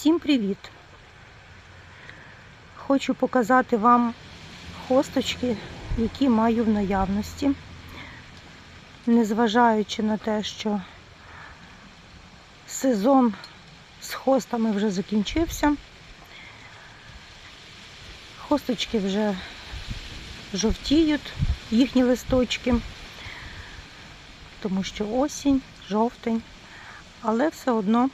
Всім привіт! Хочу показати вам хосточки, які маю в наявності, незважаючи на те, що сезон з хостами вже закінчився. Хосточки вже жовтіють, їхні листочки, тому що осінь, жовтень, але все одно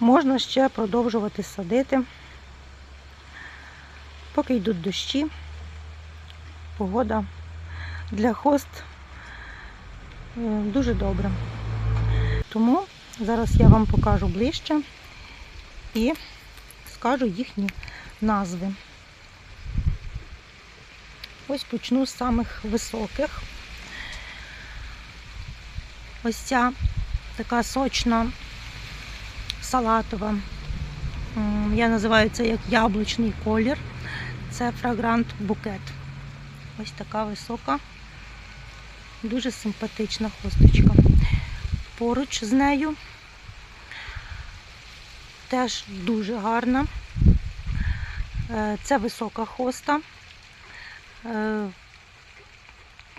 можна ще продовжувати садити, поки йдуть дощі, погода для хост е, дуже добра. Тому зараз я вам покажу ближче і скажу їхні назви. Ось почну з самих високих. Ось ця така сочна салатова. Я називаю це як яблучний колір. Це фрагрант букет. Ось така висока, дуже симпатична хосточка. Поруч з нею теж дуже гарна. Е, Це висока хоста. Е,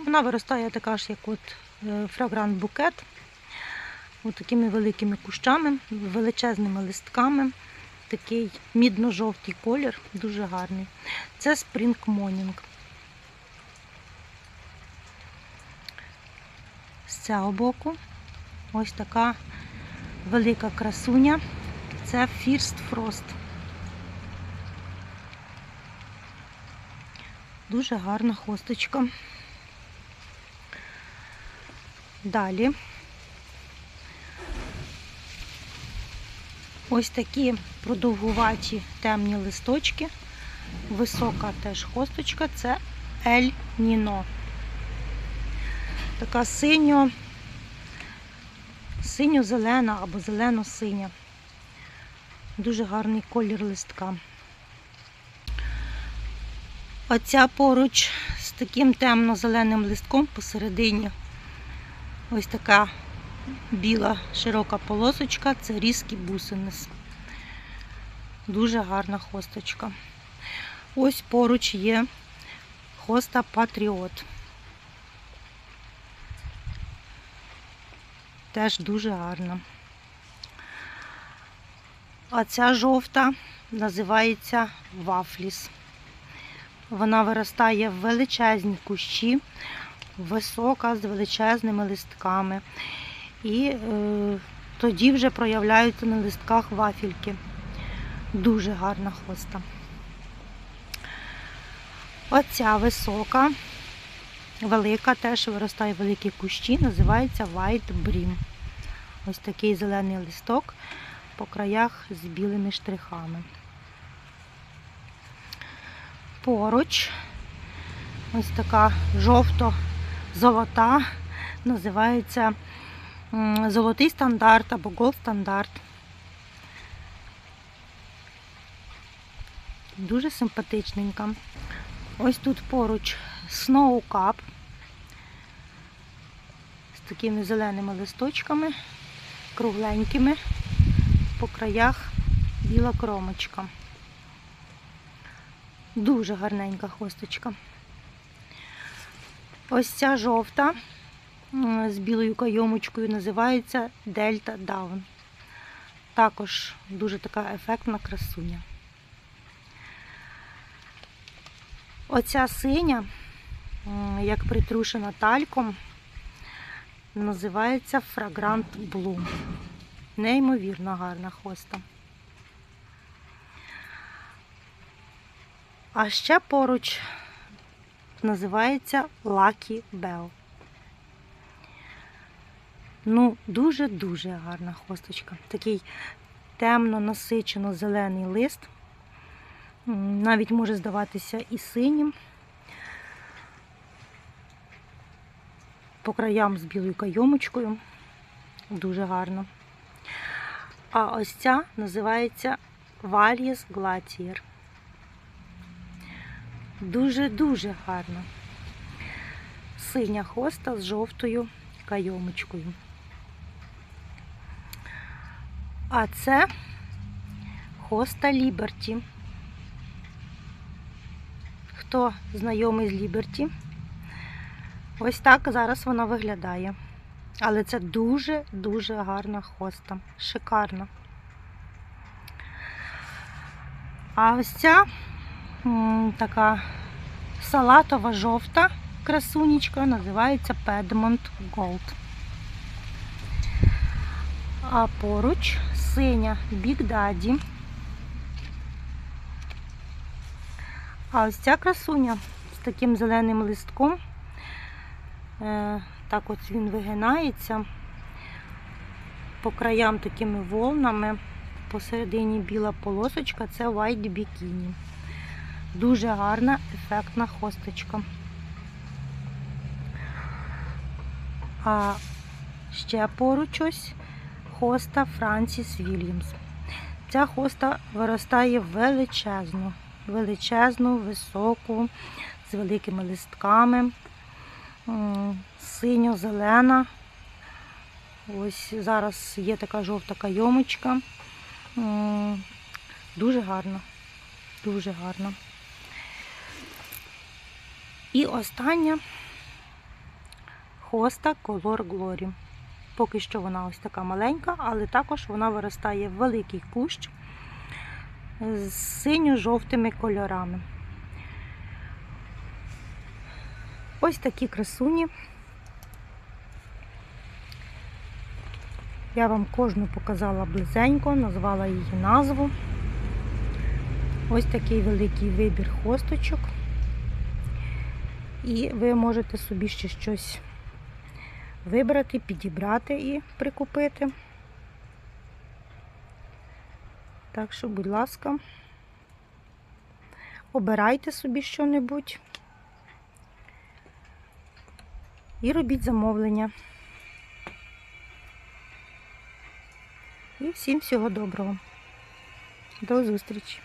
Вона виростає така ж, як от е, фрагрант букет. Такими великими кущами, величезними листками. Такий мідно-жовтий колір, дуже гарний. Це Spring Morning. З цього боку ось така велика красуня. Це First Frost. Дуже гарна хосточка. Далі. Ось такі продовгуваті темні листочки. Висока теж хосточка це Ель Ніно. Така синьо, синьо-зелена або зелено-синя. Дуже гарний колір листка. Оця поруч з таким темно-зеленим листком посередині. Ось така біла широка полосочка це різкі бусинис. Дуже гарна хосточка. Ось поруч є хоста Патріот. Теж дуже гарна. А ця жовта називається Вафліс. Вона виростає в величезні кущі, висока з величезними листками. І е, тоді вже проявляються на листках вафельки. Дуже гарна хоста. Оця висока, велика, теж виростає великі кущі, називається White Brim. Ось такий зелений листок по краях з білими штрихами. Поруч ось така жовто-золота, називається золотий стандарт або голд стандарт. Дуже симпатичненька. Ось тут поруч Snow Cup з такими зеленими листочками, кругленькими, по краях біла кромочка. Дуже гарненька хосточка. Ось ця жовта з білою кайомочкою називається Дельта Даун. Також дуже така ефектна красуня. Оця синя, як притрушена тальком, називається Фрагрант Bloom. Неймовірно гарна хоста. А ще поруч називається Lucky Bell. Ну, дуже-дуже гарна хосточка. Такий темно насичено зелений лист. Навіть може здаватися і синім. По краям з білою кайомочкою. Дуже гарно. А ось ця називається Valies Glacier. Дуже-дуже гарно. Синя хоста з жовтою кайомочкою. А це хоста Ліберті. Хто знайомий з Ліберті? Ось так зараз вона виглядає. Але це дуже-дуже гарна хоста. Шикарна. А ось ця така салатова жовта красунечка називається Piedmont Gold. А поруч синя Big Daddy. А ось ця красуня з таким зеленим листком. Е, Так ось він вигинається по краям такими волнами. Посередині біла полосочка це White Bikini. Дуже гарна, ефектна хосточка. А ще поруч ось хоста Франсіс Вільямс. Ця хоста виростає величезну, величезну, високу, з великими листками, синьо-зелена. Ось зараз є така жовта кайомочка. Дуже гарно, дуже гарно. І остання хоста Color Glory. Поки що вона ось така маленька, але також вона виростає в великий кущ з синьо-жовтими кольорами. Ось такі красуні. Я вам кожну показала близенько, назвала її назву. Ось такий великий вибір хосточок. І ви можете собі ще щось вибрати, підібрати і прикупити. Так що, будь ласка, обирайте собі що-небудь і робіть замовлення. І всім всього доброго. До зустрічі!